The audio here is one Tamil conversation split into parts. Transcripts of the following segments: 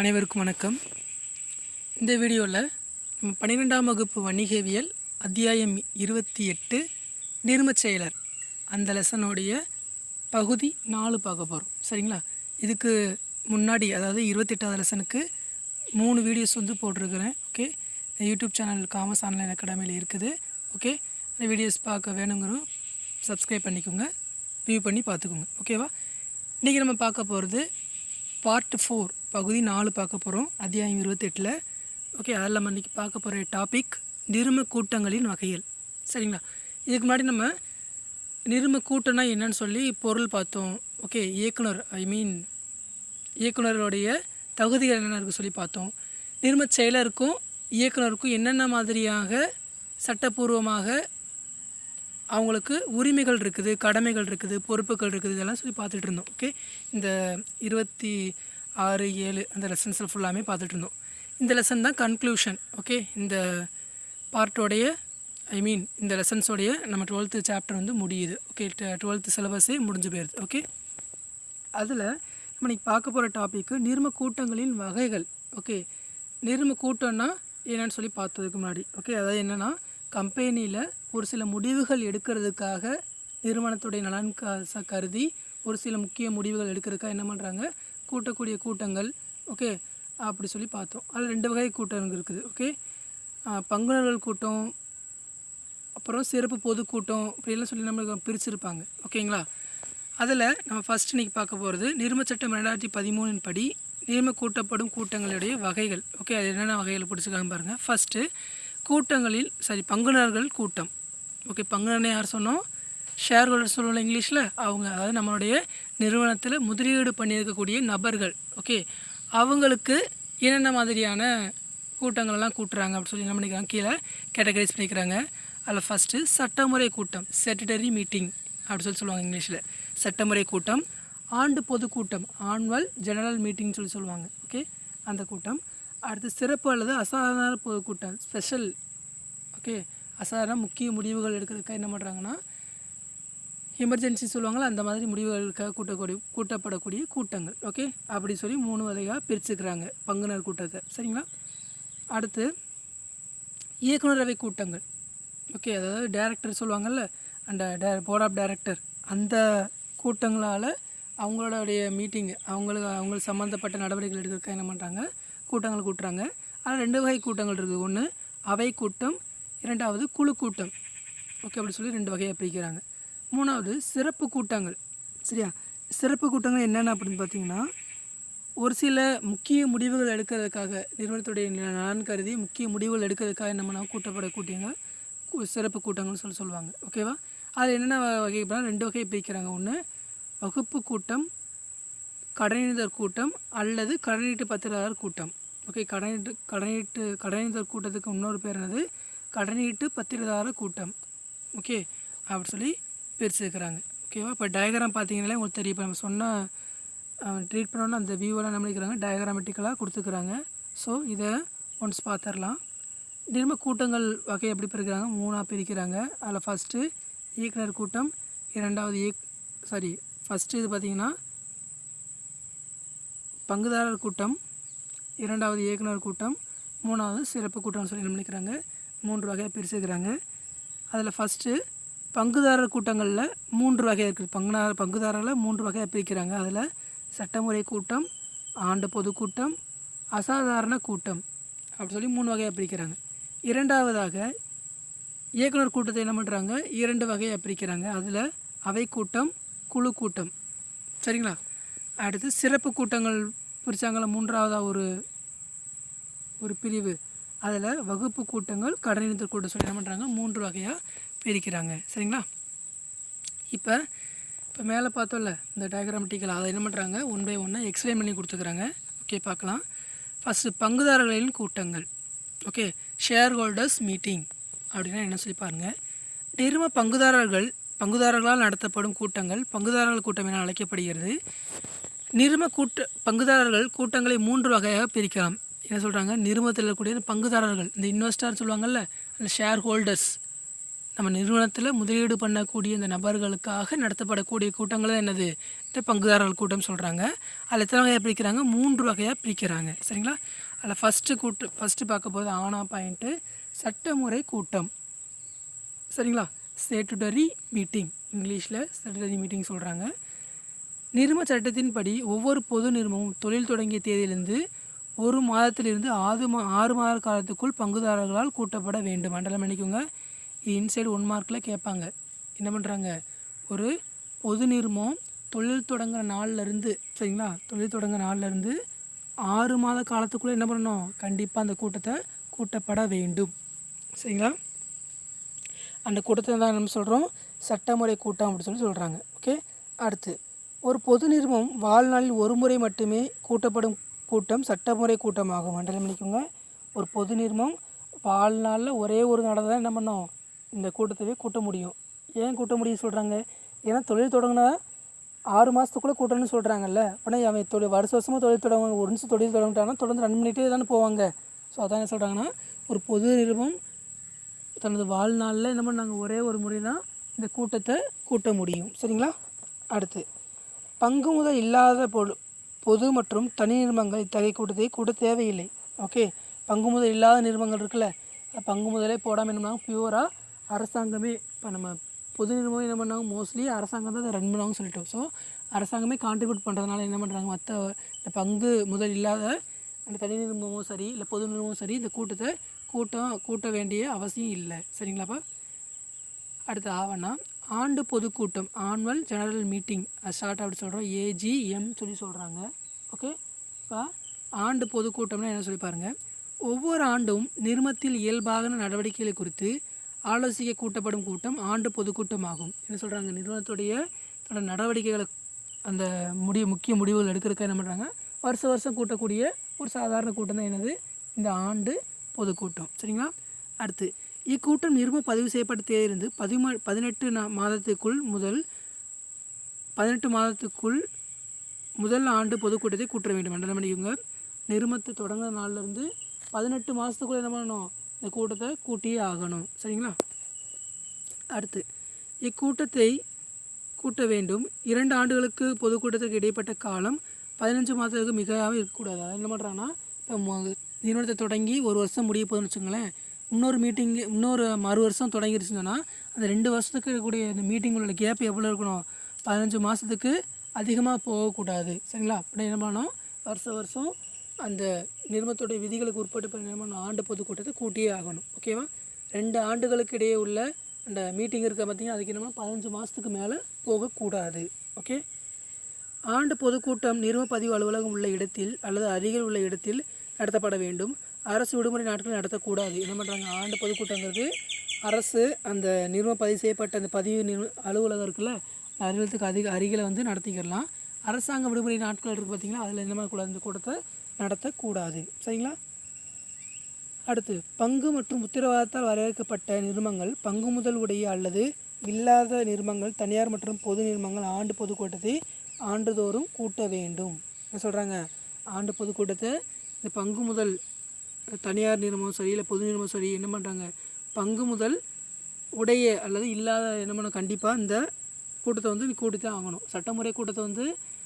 அனைவருக்கும் வணக்கம். இந்த வீடியோவில் நம்ம பன்னிரெண்டாம் வகுப்பு வணிகவியல் அத்தியாயம் இருபத்தி எட்டு நிர்மச் செயலர். அந்த லெசனுடைய பகுதி நாலு பார்க்க போகிறோம் சரிங்களா? இதுக்கு முன்னாடி அதாவது இருபத்தெட்டாவது லெசனுக்கு மூணு வீடியோஸ் வந்து போட்டிருக்கிறேன். ஓகே? இந்த யூடியூப் சேனல் காமர்ஸ் ஆன்லைன் அகாடமியில் இருக்குது. ஓகே? அந்த வீடியோஸ் பார்க்க வேணுங்கிறோம் சப்ஸ்கிரைப் பண்ணிக்கோங்க வியூ பண்ணி பார்த்துக்கோங்க. ஓகேவா? இன்றைக்கி நம்ம பார்க்க போகிறது பார்ட் ஃபோர். பகுதி நாலு பார்க்க போகிறோம் அத்தியாயம் இருபத்தெட்டில். ஓகே அதில் நம்ம இன்றைக்கி பார்க்க போகிற டாபிக் நிரும கூட்டங்களின் வகைகள். சரிங்களா? இதுக்கு முன்னாடி நம்ம நிரும கூட்டம்னா என்னன்னு சொல்லி பொருள் பார்த்தோம். ஓகே இயக்குனர் ஐ மீன் இயக்குனருடைய தகுதிகள் என்னென்ன இருக்குது சொல்லி பார்த்தோம். நிரும செயலருக்கும் இயக்குனருக்கும் என்னென்ன மாதிரியாக சட்டப்பூர்வமாக அவங்களுக்கு உரிமைகள் இருக்குது கடமைகள் இருக்குது பொறுப்புகள் இருக்குது இதெல்லாம் சொல்லி பார்த்துட்டு இருந்தோம். ஓகே இந்த இருபத்தி ஆறு ஏழு அந்த லெசன்ஸில் ஃபுல்லாமே பார்த்துட்டு இருந்தோம். இந்த லெசன் தான் கன்க்ளூஷன் ஓகே இந்த பார்ட்டோடைய ஐ மீன் இந்த லெசன்ஸோடைய நம்ம டுவெல்த்து சாப்டர் வந்து முடியுது ஓகே டுவெல்த்து சிலபஸே முடிஞ்சு போயிடுது ஓகே அதில் நம்ம இன்னைக்கு பார்க்க போகிற டாப்பிக்கு நிர்ம கூட்டங்களின் வகைகள் ஓகே நிர்ம கூட்டம்னா என்னன்னு சொல்லி பார்த்ததுக்கு முன்னாடி ஓகே அதாவது என்னென்னா கம்பெனியில் ஒரு சில முடிவுகள் எடுக்கிறதுக்காக நிறுவனத்துடைய நலன் கருதி ஒரு சில முக்கிய முடிவுகள் எடுக்கிறதுக்காக என்ன பண்ணுறாங்க கூட்டக்கூடிய கூட்டங்கள் ஓகே அப்படி சொல்லி பார்த்தோம். அதில் ரெண்டு வகை கூட்டங்கள் இருக்குது ஓகே பங்குனர்கள் கூட்டம் அப்புறம் சிறப்பு பொதுக்கூட்டம் இப்படியெல்லாம் சொல்லி நம்மளுக்கு பிரிச்சிருப்பாங்க ஓகேங்களா? அதில் நம்ம ஃபஸ்ட் இன்றைக்கி பார்க்க போகிறது நிர்ம சட்டம் ரெண்டாயிரத்தி பதிமூணின் படி நிர்ம கூட்டப்படும் கூட்டங்களுடைய வகைகள் ஓகே அது என்னென்ன வகைகள் பிடிச்சிருக்காங்க பாருங்கள் ஃபஸ்ட்டு கூட்டங்களில் சாரி பங்குனர்கள் கூட்டம் ஓகே பங்குனர்னு யார் சொன்னோம்? ஷேர் ஹோல்டர் சொல்லுவோம் இங்கிலீஷில்? அவங்க அதாவது நம்மளுடைய நிறுவனத்தில் முதலீடு பண்ணியிருக்கக்கூடிய நபர்கள் ஓகே அவங்களுக்கு என்னென்ன மாதிரியான கூட்டங்களெல்லாம் கூட்டுறாங்க அப்படின்னு சொல்லி என்ன பண்ணிக்கிறாங்க? கீழே கேட்டகரைஸ் பண்ணிக்கிறாங்க. அதில் ஃபஸ்ட்டு சட்டமுறை கூட்டம் செட்டடரி மீட்டிங் அப்படின்னு சொல்லி சொல்லுவாங்க இங்கிலீஷில். சட்டமுறை கூட்டம் ஆண்டு பொதுக்கூட்டம் ஆனுவல் ஜெனரல் மீட்டிங்னு சொல்லி சொல்லுவாங்க ஓகே அந்த கூட்டம். அடுத்து சிறப்பு அல்லது அசாதாரண பொதுக்கூட்டம் ஸ்பெஷல் ஓகே அசாதாரண முக்கிய முடிவுகள் எடுக்கிறதுக்காக என்ன பண்ணுறாங்கன்னா எமர்ஜென்சி சொல்லுவாங்களா அந்த மாதிரி முடிவுகளுக்காக கூட்டக்கூடிய கூட்டப்படக்கூடிய கூட்டங்கள். ஓகே அப்படி சொல்லி மூணு வகையாக பிரிச்சுக்கிறாங்க பங்குனர் கூட்டத்தை. சரிங்களா? அடுத்து இயக்குனரவை கூட்டங்கள். ஓகே அதாவது டைரக்டர் சொல்லுவாங்கள்ல அந்த டே போர்ட் ஆஃப் டைரக்டர் அந்த கூட்டங்களால் அவங்களுடைய மீட்டிங் அவங்களுக்கு அவங்களுக்கு சம்மந்தப்பட்ட நடவடிக்கைகள் எடுக்கிறதுக்காக என்ன பண்ணுறாங்க கூட்டங்கள் கூட்டுறாங்க. அதில் ரெண்டு வகை கூட்டங்கள் இருக்குது ஒன்று அவை கூட்டம் இரண்டாவது குழு கூட்டம். ஓகே அப்படி சொல்லி ரெண்டு வகையாக பிரிக்கிறாங்க. மூணாவது சிறப்பு கூட்டங்கள். சரியா? சிறப்பு கூட்டங்கள் என்னென்ன அப்படின்னு பார்த்தீங்கன்னா ஒரு சில முக்கிய முடிவுகள் எடுக்கிறதுக்காக நிறுவனத்துடைய நலன் கருதி முக்கிய முடிவுகள் எடுக்கிறதுக்காக என்ன பண்ணால் கூட்டப்பட கூட்டிங்க. சிறப்பு கூட்டங்கள்னு சொல்லி சொல்லுவாங்க. ஓகேவா அது என்னென்ன வகை பண்ணால் ரெண்டு வகையை பிரிக்கிறாங்க. ஒன்று வகுப்பு கூட்டம் கடனீதர் கூட்டம் அல்லது கடனீட்டு பத்திரதாரர் கூட்டம். ஓகே கடனீட்டு கடனீட்டு கடனீதர் கூட்டத்துக்கு இன்னொரு பேர் என்னது? கடனீட்டு பத்திரதாரர் கூட்டம். ஓகே அப்படி சொல்லி பிரிச்சுருக்கிறாங்க. ஓகேவா இப்போ டயக்ராம் பார்த்தீங்கனாலே உங்களுக்கு தெரியும். இப்போ நம்ம சொன்ன ட்ரீட் பண்ணோன்னா அந்த வியூவெல்லாம் நம்ம டயக்ராமெட்டிக்கலாக கொடுத்துக்கிறாங்க. ஸோ இதை ஒன்ஸ் பார்த்துடலாம். திரும்ப கூட்டங்கள் வகை எப்படி பிரிக்கிறாங்க? மூணாக பிரிக்கிறாங்க. அதில் ஃபஸ்ட்டு இயக்குனர் கூட்டம் இரண்டாவது இயக் சாரி ஃபஸ்ட்டு இது பார்த்திங்கன்னா பங்குதாரர் கூட்டம் இரண்டாவது இயக்குனர் கூட்டம் மூணாவது சிறப்பு கூட்டம்னு சொல்லி என்ன மூன்று வகையாக பிரிச்சுக்கிறாங்க. அதில் ஃபஸ்ட்டு பங்குதாரர் கூட்டங்களில் மூன்று வகை இருக்குது பங்குனா பங்குதாரரில் மூன்று வகையாக பிரிக்கிறாங்க. அதில் சட்டமுறை கூட்டம் ஆண்டு பொதுக்கூட்டம் அசாதாரண கூட்டம் அப்படி சொல்லி மூணு வகையாக பிரிக்கிறாங்க. இரண்டாவதாக இயக்குனர் கூட்டத்தை என்ன பண்ணுறாங்க இரண்டு வகையாக பிரிக்கிறாங்க. அதில் அவை கூட்டம் குழு கூட்டம். சரிங்களா? அடுத்து சிறப்பு கூட்டங்கள் பிரித்தாங்கள மூன்றாவதாக ஒரு ஒரு பிரிவு. அதில் வகுப்பு கூட்டங்கள் கடனித்தர் கூட்டம் சொல்லி என்ன பண்ணுறாங்க மூன்று வகையாக பிரிக்கிறாங்க. சரிங்களா? இப்போ இப்போ மேலே பார்த்தோம்ல இந்த டயக்ராமட்டிக்கல் அதை என்ன பண்ணுறாங்க ஒன் பை ஒன்னாக எக்ஸ்பிளைன் பண்ணி கொடுத்துக்கிறாங்க. ஓகே பார்க்கலாம். ஃபஸ்ட்டு பங்குதாரர்களின் கூட்டங்கள். ஓகே ஷேர் ஹோல்டர்ஸ் மீட்டிங் அப்படின்னா என்ன சொல்லி பாருங்கள் நிறுவ பங்குதாரர்கள் பங்குதாரர்களால் நடத்தப்படும் கூட்டங்கள் பங்குதாரர்கள் கூட்டம் என அழைக்கப்படுகிறது. நிறும கூட்ட பங்குதாரர்கள் கூட்டங்களை மூன்று வகையாக பிரிக்கலாம். என்ன சொல்கிறாங்க நிறுவனத்தில் இருக்கக்கூடிய பங்குதாரர்கள் இந்த இன்வெஸ்டர்னு சொல்லுவாங்கல்ல அந்த ஷேர் ஹோல்டர்ஸ் நம்ம நிறுவனத்தில் முதலீடு பண்ணக்கூடிய இந்த நபர்களுக்காக நடத்தப்படக்கூடிய கூட்டங்கள் தான் என்னது? இந்த பங்குதாரர்கள் கூட்டம் சொல்கிறாங்க அதில் எத்தனை வகையாக பிரிக்கிறாங்க? மூன்று வகையாக பிரிக்கிறாங்க. சரிங்களா? அதில் ஃபஸ்ட்டு கூட்டு ஃபஸ்ட்டு பார்க்க போது ஆனா பாயிண்ட்டு சட்டமுறை கூட்டம். சரிங்களா? ஸ்டேட்டுடரி மீட்டிங் இங்கிலீஷில் ஸ்டேட்டுடரி மீட்டிங் சொல்கிறாங்க நிறும சட்டத்தின்படி ஒவ்வொரு பொது நிறுவனமும் தொழில் தொடங்கிய தேதியிலிருந்து ஒரு மாதத்திலிருந்து ஆறு மா ஆறு மாத காலத்துக்குள் பங்குதாரர்களால் கூட்டப்பட வேண்டும். மண்டலம் பண்ணிக்கோங்க இன்சைடு ஒன் மார்க்கில் கேட்பாங்க. என்ன பண்ணுறாங்க ஒரு பொது நிறுவனம் தொழில் தொடங்குற நாள்லேருந்து சரிங்களா? தொழில் தொடங்குற நாள்லேருந்து ஆறு மாத காலத்துக்குள்ளே என்ன பண்ணணும்? கண்டிப்பாக அந்த கூட்டத்தை கூட்டப்பட வேண்டும். சரிங்களா? அந்த கூட்டத்தை தான் நம்ம சொல்கிறோம் சட்டமுறை கூட்டம் அப்படின்னு சொல்லி சொல்கிறாங்க ஓகே அடுத்து ஒரு பொது நிறுவனம் வாழ்நாளில் ஒரு முறை மட்டுமே கூட்டப்படும் கூட்டம் சட்டமுறை கூட்டமாகும். மண்டலம் பண்ணிக்கோங்க ஒரு பொது நிறுவனம் வாழ்நாளில் ஒரே ஒரு நடை தான் என்ன பண்ணோம் இந்த கூட்டத்தவே கூட்ட முடியும். ஏன் கூட்ட முடியும் சொல்கிறாங்க ஏன்னா தொழில் தொடங்கினா ஆறு மாதத்துக்குள்ளே கூட்டணும்னு சொல்கிறாங்கல்ல அப்படின்னா அவன் தொழில் வருஷ வருஷமாக தொழில் தொடங்குவாங்க ஒரு நிமிஷம் தொழில் தொடங்கிட்டாங்கன்னா தொடர்ந்து ரன் பண்ணிகிட்டே தானே போவாங்க. ஸோ அதான் என்ன சொல்கிறாங்கன்னா ஒரு பொது நிறுவனம் தனது வாழ்நாளில் என்ன நாங்கள் ஒரே ஒரு முறை தான் இந்த கூட்டத்தை கூட்ட முடியும். சரிங்களா? அடுத்து பங்கு முதல் இல்லாத பொது பொது மற்றும் தனி நிறுவனங்கள் இத்தகைய கூட்டத்தை கூட்ட தேவையில்லை. ஓகே பங்கு முதல் இல்லாத நிறுவனங்கள் இருக்குல்ல. பங்கு முதலே போடாமல் என்ன பண்ணாங்க? பியூராக அரசாங்கமே இப்போ நம்ம பொது நிறுவனம் என்ன பண்ணாங்க? மோஸ்ட்லி அரசாங்கம் தான் அதை ரன் பண்ணுவாங்கன்னு சொல்லிட்டோம் ஸோ அரசாங்கமே கான்ட்ரிபியூட் பண்ணுறதுனால என்ன பண்ணுறாங்க மற்ற இந்த பங்கு முதல் இல்லாத அந்த தனி நிறுவனமும் சரி இல்லை பொது நிறுவனமும் சரி இந்த கூட்டத்தை கூட்டம் கூட்ட வேண்டிய அவசியம் இல்லை. சரிங்களாப்பா அடுத்து ஆவணா ஆண்டு பொதுக்கூட்டம் ஆனுவல் ஜெனரல் மீட்டிங் ஷார்ட் அப்படி சொல்கிறோம் ஏஜிஎம் சொல்லி சொல்கிறாங்க ஓகே இப்போ ஆண்டு பொதுக்கூட்டம்னா என்ன சொல்லி பாருங்கள் ஒவ்வொரு ஆண்டும் நிறுமத்தில் இயல்பான நடவடிக்கைகளை குறித்து ஆலோசிக்க கூட்டப்படும் கூட்டம் ஆண்டு பொதுக்கூட்டம் ஆகும் என்ன சொல்கிறாங்க நிறுவனத்துடைய தன்னோட நடவடிக்கைகளை அந்த முடிவு முக்கிய முடிவுகள் எடுக்கிறதுக்கு என்ன பண்ணுறாங்க வருஷ வருஷம் கூட்டக்கூடிய ஒரு சாதாரண கூட்டம் தான் என்னது? இந்த ஆண்டு பொதுக்கூட்டம். சரிங்களா? அடுத்து இக்கூட்டம் நிரும பதிவு செய்யப்பட்ட தேதியிலிருந்து பதிம பதினெட்டு நா மாதத்துக்குள் முதல் பதினெட்டு மாதத்துக்குள் முதல் ஆண்டு பொதுக்கூட்டத்தை கூட்ட வேண்டும். என்ன பண்ணிக்கோங்க நிறுமத்தை தொடங்குற நாள்லேருந்து பதினெட்டு மாதத்துக்குள்ளே என்ன பண்ணணும்? இந்த கூட்டத்தை கூட்டியே ஆகணும். சரிங்களா? அடுத்து இக்கூட்டத்தை கூட்ட வேண்டும். இரண்டு ஆண்டுகளுக்கு பொதுக்கூட்டத்திற்கு இடைப்பட்ட காலம் பதினஞ்சு மாதத்துக்கு மிகவும் இருக்கக்கூடாது. அதாவது என்ன பண்ணுறாங்கன்னா இப்போ நிறுவனத்தை தொடங்கி ஒரு வருஷம் முடிய போதுன்னு வச்சுங்களேன் இன்னொரு மீட்டிங் இன்னொரு மறு வருஷம் தொடங்கிருச்சுன்னா அந்த ரெண்டு வருஷத்துக்கு இருக்கக்கூடிய அந்த மீட்டிங்களோட கேப் எவ்வளோ இருக்கணும்? பதினஞ்சு மாதத்துக்கு அதிகமாக போகக்கூடாது. சரிங்களா? அப்படி என்ன பண்ணணும்? வருஷம் வருஷம் அந்த நிறுவனத்துடைய விதிகளுக்கு உட்பட்டு பண்ண என்ன ஆண்டு பொதுக்கூட்டத்தை கூட்டியே ஆகணும். ஓகேவா ரெண்டு ஆண்டுகளுக்கு இடையே உள்ள அந்த மீட்டிங் இருக்க பார்த்தீங்கன்னா அதுக்கு என்ன பதினஞ்சு மாதத்துக்கு மேலே போகக்கூடாது ஓகே ஆண்டு பொதுக்கூட்டம் நிறுவன பதிவு அலுவலகம் உள்ள இடத்தில் அல்லது அருகில் உள்ள இடத்தில் நடத்தப்பட வேண்டும். அரசு விடுமுறை நாட்கள் நடத்தக்கூடாது. என்ன பண்ணுறாங்க ஆண்டு பொதுக்கூட்டங்கிறது அரசு அந்த நிறுவ பதிவு செய்யப்பட்ட அந்த பதிவு நிறு அலுவலகம் இருக்குல்ல அலுவலகத்துக்கு அதிக அருகில் வந்து நடத்திக்கிடலாம். அரசாங்க விடுமுறை நாட்கள் இருக்குது பார்த்திங்கன்னா அதில் என்ன பண்ணக்கூடாது இந்த கூட்டத்தை நடத்தக்கூடாது. சரிங்களா? அடுத்து பங்கு மற்றும் உத்தரவாதத்தால் வரையறுக்கப்பட்ட நிறுமங்கள் பங்கு முதல் உடைய அல்லது இல்லாத நிறுமங்கள் தனியார் மற்றும் பொது நிறுமங்கள் ஆண்டு பொதுக்கூட்டத்தை ஆண்டுதோறும் கூட்ட வேண்டும். என்ன சொல்கிறாங்க ஆண்டு பொதுக்கூட்டத்தை இந்த பங்கு முதல் தனியார் நிறுவனம் சரி இல்லை பொது நிறுவனம் சரி என்ன பண்ணுறாங்க பங்கு முதல் உடைய அல்லது இல்லாத என்ன பண்ண கண்டிப்பாக இந்த கூட்டத்தை வந்து நீ கூட்டித்தான் ஆகணும். சட்டமுறை கூட்டத்தை வந்து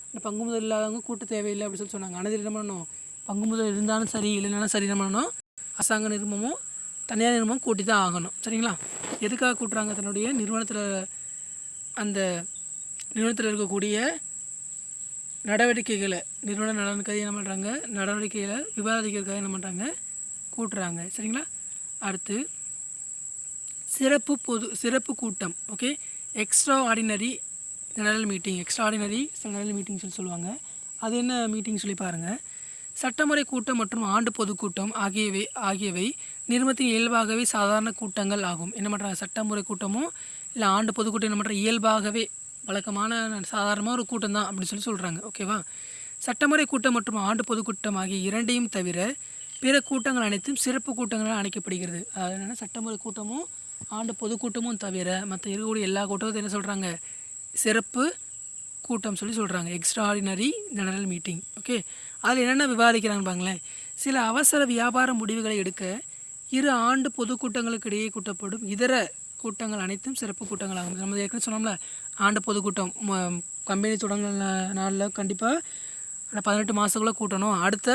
இல்லை பங்கு முதல் இல்லாதவங்க கூட்ட தேவையில்லை அப்படின்னு சொல்லி சொன்னாங்க. ஆனால் என்ன பண்ணணும்? பங்கு முதல் இருந்தாலும் சரி இல்லைனாலும் சரி என்ன பண்ணணும்? அரசாங்க நிறுவனமும் தனியார் நிறுவனமும் கூட்டி தான் ஆகணும். சரிங்களா? எதுக்காக கூட்டுறாங்க? தன்னுடைய நிறுவனத்தில் அந்த நிறுவனத்தில் இருக்கக்கூடிய நடவடிக்கைகளை நிறுவன நலனுக்காக என்ன பண்ணுறாங்க நடவடிக்கைகளை விவாதிக்கிறதுக்காக என்ன பண்ணுறாங்க கூட்டுறாங்க. சரிங்களா? அடுத்து சிறப்பு பொது சிறப்பு கூட்டம் okay extraordinary general meeting extraordinary general meeting சொல்லி சொல்லுவாங்க. அது என்ன மீட்டிங் சொல்லி பாருங்கள் சட்டமுறை கூட்டம் மற்றும் ஆண்டு பொதுக்கூட்டம் ஆகியவை ஆகியவை நிறுவனத்தின் இயல்பாகவே சாதாரண கூட்டங்கள் ஆகும். என்ன பண்ணுறாங்க சட்டமுறை கூட்டமும் இல்லை ஆண்டு பொதுக்கூட்டம் என்ன பண்ணுற இயல்பாகவே வழக்கமான சாதாரணமாக ஒரு கூட்டம் தான் அப்படின்னு சொல்லி சொல்கிறாங்க ஓகேவா சட்டமுறை கூட்டம் மற்றும் ஆண்டு பொதுக்கூட்டம் ஆகிய இரண்டையும் தவிர பிற கூட்டங்கள் அனைத்தும் சிறப்பு கூட்டங்களால் அழைக்கப்படுகிறது அது என்னென்னா சட்டமுறை கூட்டமும் ஆண்டு பொதுக்கூட்டமும் தவிர மற்ற இருக்கக்கூடிய எல்லா கூட்டமும் என்ன சொல்கிறாங்க சிறப்பு கூட்டம் சொல்லி சொல்கிறாங்க extraordinary general meeting okay அதில் என்னென்ன விவாதிக்கிறாங்க பாங்களேன் சில அவசர வியாபார முடிவுகளை எடுக்க இரு ஆண்டு பொதுக்கூட்டங்களுக்கு இடையே கூட்டப்படும் இதர கூட்டங்கள் அனைத்தும் சிறப்பு கூட்டங்களாகும். நம்ம ஏற்கனவே சொன்னோம்ல ஆண்டு பொதுக்கூட்டம் ம- கம்பெனி தொடங்கின நாளில் கண்டிப்பாக பதினெட்டு மாதத்துக்குள்ளே கூட்டணும். அடுத்த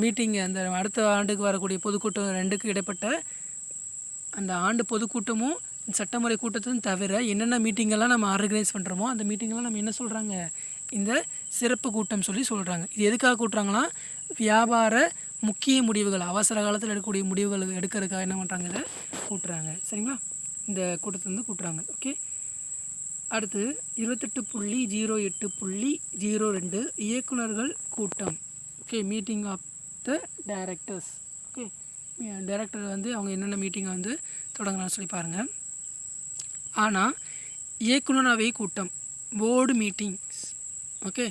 மீட்டிங்கு அந்த அடுத்த ஆண்டுக்கு வரக்கூடிய பொதுக்கூட்டம் ரெண்டுக்கு இடைப்பட்ட அந்த ஆண்டு பொதுக்கூட்டமும் சட்டமுறை கூட்டத்தையும் தவிர என்னென்ன மீட்டிங்கெல்லாம் நம்ம ஆர்கனைஸ் பண்ணுறோமோ அந்த மீட்டிங்கெல்லாம் நம்ம என்ன சொல்கிறாங்க இந்த சிறப்பு கூட்டம் சொல்லி சொல்கிறாங்க இது எதுக்காக கூட்டுறாங்கன்னா வியாபார முக்கிய முடிவுகள் அவசர காலத்தில் எடுக்கக்கூடிய முடிவுகள் எடுக்கிறதுக்காக என்ன பண்ணுறாங்க இதை கூட்டுறாங்க. சரிங்களா? இந்த கூட்டத்தை வந்து கூட்டுறாங்க. ஓகே அடுத்து இருபத்தெட்டு புள்ளி ஜீரோ எட்டு புள்ளி ஜீரோ ரெண்டு இயக்குனர்கள் கூட்டம். Okay meeting of the directors okay director வந்து அவங்க என்னென்ன மீட்டிங்கை வந்து தொடங்குறான்னு சொல்லி பாருங்கள் ஆனால் இயக்குனரவை கூட்டம் போர்டு மீட்டிங்ஸ் ஓகே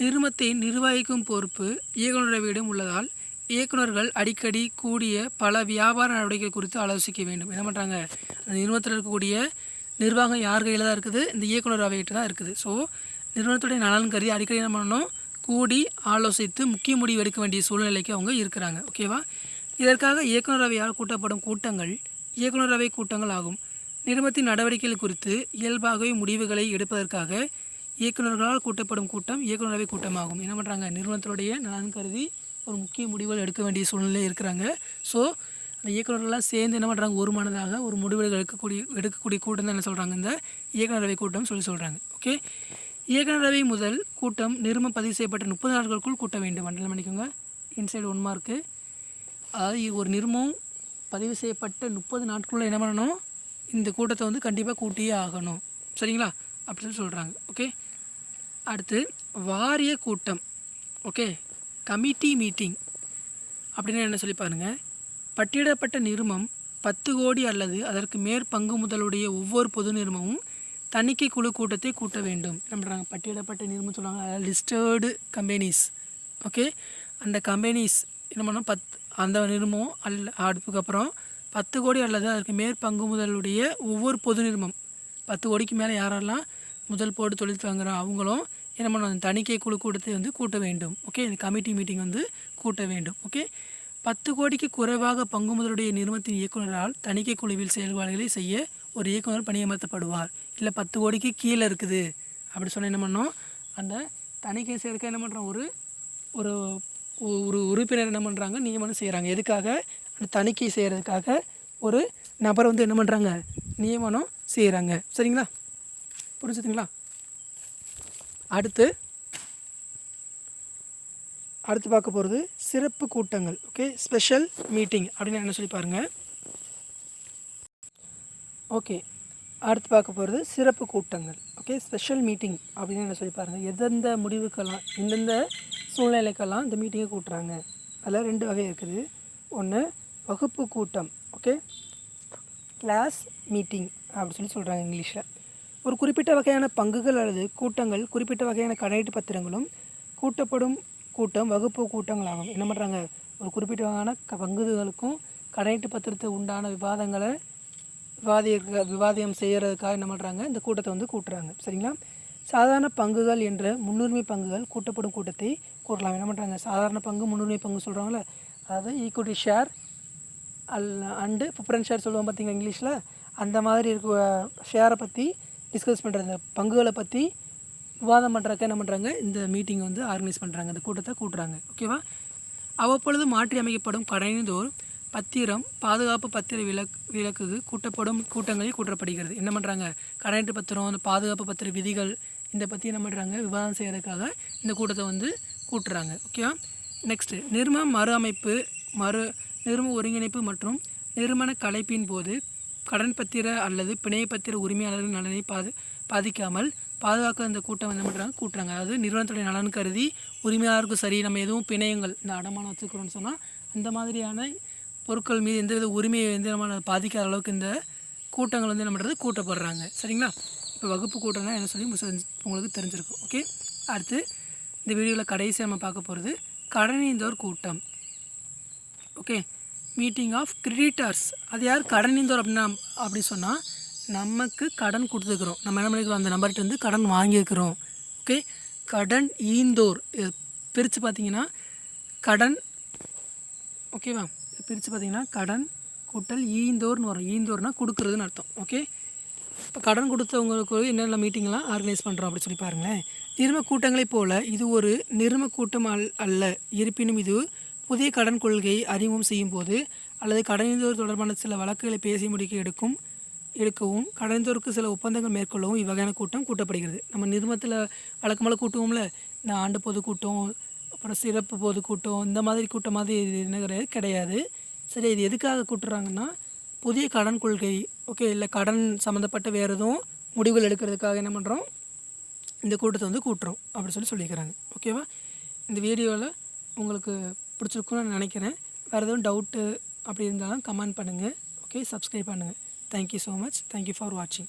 நிறுமத்தை நிர்வகிக்கும் பொறுப்பு இயக்குநரவையிடம் உள்ளதால் இயக்குனர்கள் அடிக்கடி கூடிய பல வியாபார நடவடிக்கைகள் குறித்து ஆலோசிக்க வேண்டும். என்ன பண்ணுறாங்க அந்த நிறுவனத்தில் இருக்கக்கூடிய நிர்வாகம் யார் கையில் தான் இருக்குது? இந்த இயக்குனர் அவைகிட்ட தான் இருக்குது. ஸோ நிறுவனத்துடைய நலன் கருதி அடிக்கடி என்ன பண்ணணும்? கூடி ஆலோசித்து முக்கிய முடிவு எடுக்க வேண்டிய சூழ்நிலைக்கு அவங்க இருக்கிறாங்க. ஓகேவா இதற்காக இயக்குனர் அவையால் கூட்டப்படும் கூட்டங்கள்? இயக்குனர் அவை கூட்டங்கள் ஆகும். நிறுவனத்தின் நடவடிக்கைகள் குறித்து இயல்பாகவே முடிவுகளை எடுப்பதற்காக இயக்குநர்களால் கூட்டப்படும் கூட்டம் இயக்குநரவை கூட்டமாகும். என்ன பண்ணுறாங்க நிறுவனத்தினுடைய நலன் கருதி ஒரு முக்கிய முடிவுகள் எடுக்க வேண்டிய சூழ்நிலை இருக்கிறாங்க. ஸோ அந்த இயக்குநர்கள்லாம் சேர்ந்து என்ன பண்ணுறாங்க ஒரு மனதாக ஒரு முடிவுகள் எடுக்கக்கூடிய எடுக்கக்கூடிய கூட்டம் தான் என்ன சொல்கிறாங்க இந்த இயக்குநரவை கூட்டம் சொல்லி சொல்கிறாங்க ஓகே இயக்குநரவை முதல் கூட்டம் நிறுவனம் பதிவு செய்யப்பட்ட முப்பது நாட்களுக்குள் கூட்ட வேண்டும். மண்டலம் பண்ணிக்கோங்க இன்சைடு ஒன் மார்க்கு அதாவது ஒரு நிறுவனம் பதிவு செய்யப்பட்ட முப்பது நாட்களுக்குள்ள என்ன பண்ணணும்? இந்த கூட்டத்தை வந்து கண்டிப்பாக கூட்டியே ஆகணும். சரிங்களா? அப்படின்னு சொல்கிறாங்க ஓகே அடுத்து வாரிய கூட்டம். ஓகே கமிட்டி மீட்டிங் அப்படின்னு என்ன சொல்லி பாருங்கள் பட்டியிடப்பட்ட நிறுமம் பத்து கோடி அல்லது அதற்கு மேற்பங்கு முதலுடைய ஒவ்வொரு பொது நிறுமமும் தணிக்கை குழு கூட்டத்தை கூட்ட வேண்டும். என்ன பண்ணுறாங்க பட்டியிடப்பட்ட நிறுவனம் சொல்லுவாங்க. அதாவது லிஸ்டர்டு கம்பெனிஸ் ஓகே அந்த கம்பெனிஸ் என்ன பண்ணோம்? பத் அந்த நிறுவனம் அல்ல அதுக்கப்புறம் பத்து கோடி அல்லது அதற்கு மேற்பங்கு முதலுடைய ஒவ்வொரு பொது நிறுவனம். பத்து கோடிக்கு மேலே யாரெல்லாம் முதல் போட்டு தொழில் வாங்குறோம் அவங்களும் என்ன பண்ணணும் தணிக்கை குழு கூட்டத்தை வந்து கூட்ட வேண்டும். ஓகே? இந்த கமிட்டி மீட்டிங் வந்து கூட்ட வேண்டும். ஓகே? பத்து கோடிக்கு குறைவாக பங்கு முதலுடைய நிறுவனத்தின் இயக்குனரால் தணிக்கை குழுவில் செயல்பாடுகளை செய்ய ஒரு இயக்குனர் பணியமர்த்தப்படுவார். இல்லை பத்து கோடிக்கு கீழே இருக்குது. அப்படி சொன்னால் என்ன பண்ணோம்? அந்த தணிக்கை செய்யறதுக்கு என்ன பண்ணுறோம் ஒரு ஒரு ஒரு உறுப்பினர் என்ன பண்ணுறாங்க நியமனம் செய்கிறாங்க எதுக்காக? தணிக்கை செய்கிறதுக்காக ஒரு நபர் வந்து என்ன பண்ணுறாங்க நியமனம் செய்கிறாங்க சரிங்களா? புரிஞ்சுதுங்களா? அடுத்து அடுத்து பார்க்க போகிறது சிறப்பு கூட்டங்கள். ஓகே ஸ்பெஷல் மீட்டிங் அப்படின்னு என்ன சொல்லி பாருங்கள் ஓகே அடுத்து பார்க்க போகிறது சிறப்பு கூட்டங்கள். ஓகே ஸ்பெஷல் மீட்டிங் அப்படின்னு என்ன சொல்லி பாருங்கள் எந்தெந்த முடிவுக்கெல்லாம் எந்தெந்த சூழ்நிலைக்கெல்லாம் இந்த மீட்டிங்கை கூட்டுறாங்க. அதில் ரெண்டு வகை இருக்குது. ஒன்று வகுப்பு கூட்டம் ஓகே கிளாஸ் மீட்டிங் அப்படின்னு சொல்லி சொல்கிறாங்க இங்கிலீஷில். ஒரு குறிப்பிட்ட வகையான பங்குகள் அல்லது கூட்டங்கள் குறிப்பிட்ட வகையான கடையீட்டு பத்திரங்களும் கூட்டப்படும் கூட்டம் வகுப்பு கூட்டங்களாகும். என்ன பண்ணுறாங்க ஒரு குறிப்பிட்ட வகையான க பங்குகளுக்கும் கடையீட்டு பத்திரத்தை உண்டான விவாதங்களை விவாதி விவாதியம் செய்கிறதுக்காக என்ன பண்ணுறாங்க இந்த கூட்டத்தை வந்து கூட்டுறாங்க. சரிங்களா? சாதாரண பங்குகள் என்ற முன்னுரிமை பங்குகள் கூட்டப்படும் கூட்டத்தை கூட்டலாம் என்ன பண்ணுறாங்க சாதாரண பங்கு முன்னுரிமை பங்கு சொல்கிறாங்களே அதாவது ஈக்குவிட்டி ஷேர் அல் அண்டு ப்ரிஃபரன்ஸ் ஷேர் சொல்லுவோம் பார்த்தீங்களா இங்கிலீஷில்? அந்த மாதிரி இருக்க ஷேரை பற்றி டிஸ்கஸ் பண்ணுறது பங்குகளை பற்றி விவாதம் பண்ணுறதுக்கு என்ன பண்ணுறாங்க இந்த மீட்டிங் வந்து ஆர்கனைஸ் பண்ணுறாங்க இந்த கூட்டத்தை கூட்டுறாங்க. ஓகேவா அவ்வப்பொழுது மாற்றி அமைக்கப்படும் கடனிதோர் பத்திரம் பாதுகாப்பு பத்திர விலக் விலக்குக்கு கூட்டப்படும் கூட்டங்களில் கூட்டப்படுகிறது. என்ன பண்ணுறாங்க கடையீட்டு பத்திரம் அந்த பாதுகாப்பு பத்திர விதிகள் இந்த பற்றி என்ன பண்ணுறாங்க விவாதம் செய்கிறதுக்காக இந்த கூட்டத்தை வந்து கூட்டுறாங்க. ஓகேவா நெக்ஸ்ட்டு நிர்ம மறு அமைப்பு மறு நிறும ஒருங்கிணைப்பு மற்றும் நிறுவன கலைப்பின் போது கடன் பத்திர அல்லது பிணையப்பத்திர உரிமையாளர்கள் நலனை பாது பாதிக்காமல் பாதுகாக்க இந்த கூட்டம் என்ன பண்ணுறாங்க கூட்டுறாங்க. அதாவது நிறுவனத்துடைய நலன் கருதி உரிமையாளருக்கு சரி நம்ம எதுவும் பிணையங்கள் இந்த அடமானம் வச்சுக்கிறோம்னு சொன்னால் அந்த மாதிரியான பொருட்கள் மீது எந்தவித உரிமையை எந்த நம்ம பாதிக்காத அளவுக்கு இந்த கூட்டங்கள் வந்து என்ன பண்ணுறது கூட்டப்படுறாங்க. சரிங்களா? இப்போ வகுப்பு கூட்டம்னா என்ன சொல்லி உங்களுக்கு உங்களுக்கு தெரிஞ்சிருக்கும். ஓகே? அடுத்து இந்த வீடியோவில் கடைசியாக நம்ம பார்க்க போகிறது கடனீந்தோர் கூட்டம். ஓகே? மீட்டிங் ஆஃப் கிரெடிட்டர்ஸ் அது யார்? கடனிந்தோர் அப்படின்னா அப்படி சொன்னால் நமக்கு கடன் கொடுத்துருக்குறோம். நம்ம என்ன பண்ணிக்கிறோம் அந்த நம்பர்கிட்ட வந்து கடன் வாங்கியிருக்கிறோம். ஓகே கடன் ஈந்தோர் பிரித்து பார்த்தீங்கன்னா கடன் ஓகேவா பிரித்து பார்த்தீங்கன்னா கடன் கூட்டல் ஈந்தோர்னு வரும். ஈந்தோர்னால் கொடுக்குறதுன்னு அர்த்தம். ஓகே இப்போ கடன் கொடுத்தவங்களுக்கு என்னென்ன மீட்டிங்லாம் ஆர்கனைஸ் பண்ணுறோம் அப்படி சொல்லி பாருங்களேன். நிறும கூட்டங்களைப் போல இது ஒரு நிறும கூட்டம் அல் அல்ல. இருப்பினும் இது புதிய கடன் கொள்கையை அறிமுகம் செய்யும் போது அல்லது கடனிந்தோர் தொடர்பான சில வழக்குகளை பேசி முடிக்க எடுக்கும் எடுக்கவும் கடனிந்தோருக்கு சில ஒப்பந்தங்கள் மேற்கொள்ளவும் இவ்வகையான கூட்டம் கூட்டப்படுகிறது. நம்ம நிறுவனத்தில் வழக்கமாக கூட்டுவோம்ல? இந்த ஆண்டு பொதுக்கூட்டம் அப்புறம் சிறப்பு பொதுக்கூட்டம் இந்த மாதிரி கூட்டம் மாதிரி இது என்ன கிடையாது. கிடையாது சரி இது எதுக்காக கூட்டுறாங்கன்னா புதிய கடன் கொள்கை ஓகே இல்லை கடன் சம்மந்தப்பட்ட வேறு எதுவும் முடிவுகள் எடுக்கிறதுக்காக என்ன பண்ணுறோம் இந்த கூட்டத்தை வந்து கூட்டுறோம் அப்படி சொல்லி சொல்லியிருக்கிறாங்க ஓகேவா? இந்த வீடியோவில் உங்களுக்கு பிடிச்சிருக்கும்னு நான் நினைக்கிறேன். வேறு எதுவும் டவுட்டு அப்படி இருந்தாலும் கமெண்ட் பண்ணுங்கள் ஓகே சப்ஸ்கிரைப் பண்ணுங்கள் thank you so much thank you for வாட்சிங்